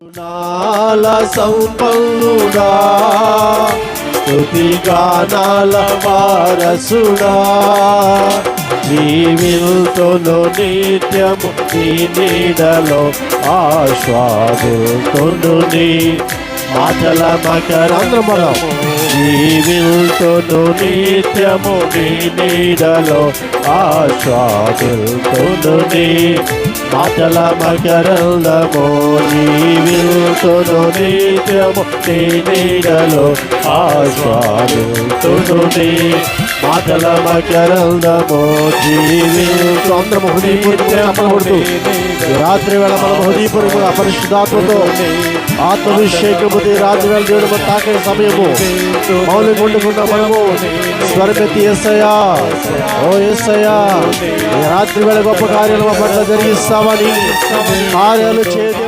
నాల సంపన్నుడా స్తుతి గానాల వారసుడా నీవిల్తోను నిత్యము నీ నీడలో ఆస్వాదుతోను నీ మాటల మకరంధ్రమలో జీవిల్తోను నిత్యము నీ నీడలో ఆస్వాదుతోను నీ మాటల మకరందము జీవిల్తోను నిత్యము నీ నీడలో ఆస్వాదుతోను నీ మాటల మకరందము జీవిల్తో అందరము రాత్రి వేళ మన హృదయపూర్వక పరిశుద్ధాత్మతో ఆత్మాభిషేకము రాత్రి వేళ దేవుడు తాకే సమయము. మౌలి కొండకుండా మనము స్వరమెత్తి ఎస్సయ్యా ఓ ఎస్సయ్యా రాత్రి వేళ గొప్ప కార్యాలు మా పట్ల జరిగిస్తామని కార్యాలు చేయడం